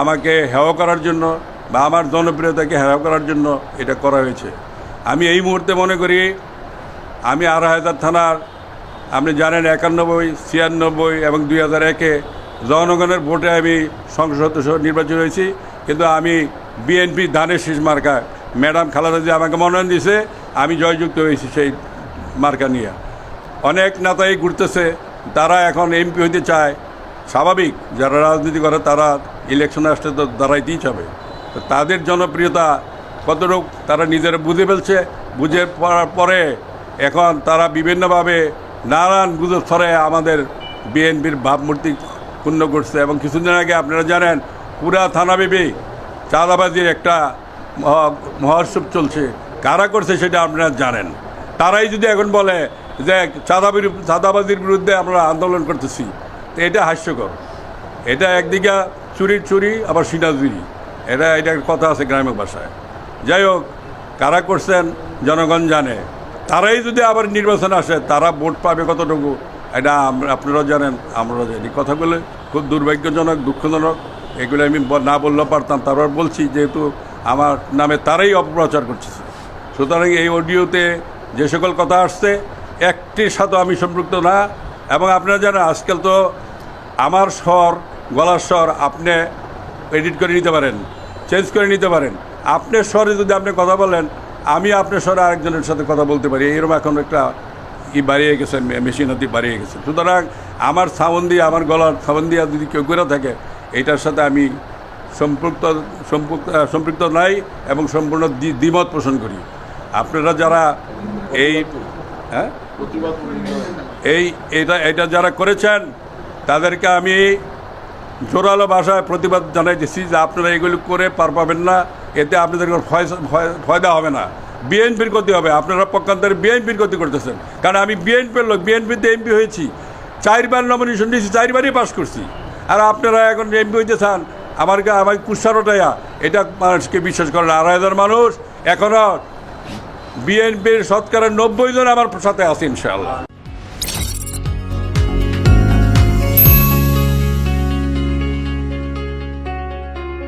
আমাকে হেয় করার জন্য বা আমার জনপ্রিয়তাকে হেয় করার জন্য এটা করা হয়েছে। আমি এই মুহূর্তে মনে করি, আমি আড়াই থানার, আপনি জানেন একানব্বই, ছিয়ানব্বই এবং দুই হাজার একে জনগণের ভোটে আমি সংসদ সদস্য নির্বাচিত হয়েছি। কিন্তু আমি বিএনপি ধানের শীষ মার্কা, ম্যাডাম খালেদা জিয়া আমাকে মনোনয়ন দিয়েছে, আমি জয়যুক্ত হয়েছি সেই মার্কা নিয়ে। অনেক নেতাই ঘুরতেছে, তারা এখন এমপি হইতে চায় স্বাভাবিক, যারা রাজনীতি করে তারা ইলেকশন আসতে তো দাঁড়াইতেই হবে তো তাদের জনপ্রিয়তা কতটুকু তারা নিজেরা বুঝে ফেলছে, বুঝে পড়ার পরে এখন তারা বিভিন্নভাবে নানান গুজব ছড়ে আমাদের বিএনপির ভাবমূর্তি ক্ষুণ্ণ করছে এবং কিছুদিন আগে আপনারা জানেন, পুরা থানাব্যাপী চাঁদাবাজির একটা মহা- মহোৎসব চলছে। কারা করছে সেটা আপনারা জানেন। তারাই যদি এখন বলে যে চাঁদাবির চাঁদাবাজির বিরুদ্ধে আমরা আন্দোলন করতেছি তো এটা হাস্যকর। এটা একদিকে চুরির চুরি, আবার সিনাজুরি এটা এটা কথা আছে গ্রামের ভাষায়। যাই হোক, কারা করছেন, জনগণ জানে। তারাই যদি আবার নির্বাচন আসে, তারা ভোট পাবে কতটুকু, এটা আমরা আপনারা জানেন আমরা জানি। কথাগুলো খুব দুর্ভাগ্যজনক, দুঃখজনক। এগুলো আমি না বললেও পারতাম, তারপর বলছি, যেহেতু আমার নামে তারাই অপপ্রচার করতেছে। সুতরাং এই অডিওতে যে সকল কথা আসছে, একটির সাথে আমি সম্পৃক্ত না এবং আপনারা জানেন, আজকাল তো আমার স্বর, গলার স্বর আপনি এডিট করে নিতে পারেন চেঞ্জ করে নিতে পারেন। আপনার স্বরে যদি আপনি কথা বলেন, আমি আপনার স্বরে আরেকজনের সাথে কথা বলতে পারি। এরকম এখন একটা ই বাড়িয়ে গেছে, মে- মেশিনাতি বাড়িয়ে গেছে। সুতরাং আমার সাউন্ড দিয়ে, আমার গলার সাউন্ড দিয়ে যদি কেউ করে থাকে, এটার সাথে আমি সম্পৃক্ত সম্পৃক্ত সম্পৃক্ত নাই এবং সম্পূর্ণ দ্বি- দ্বিমত পোষণ করি। আপনারা যারা এই হ্যাঁ? এই, এটা এটা যারা করেছেন, তাদেরকে আমি জোরালো ভাষায় প্রতিবাদ জানাইতেছি যে আপনারা এগুলো করে পার পাবেন না। এতে আপনাদের ফয়দা হবে না। বিএনপির ক্ষতি হবে। আপনারা পক্ষান্তরে বিএনপির ক্ষতি করতেছেন। কারণ আমি বিএনপির লোক, বিএনপিতে এমপি হয়েছি। চারবার নমিনেশন দিয়েছি, চারবারই পাস করছি। আর আপনারা এখন এমপি হইতে চান, আমার আমার কুসারোটায়া এটা মানুষকে বিশ্বাস করে না। আড়াই হাজার মানুষ এখনও বিএনপির শতকরা নব্বই জন আমার সাথে আছে ইনশাআল্লাহ।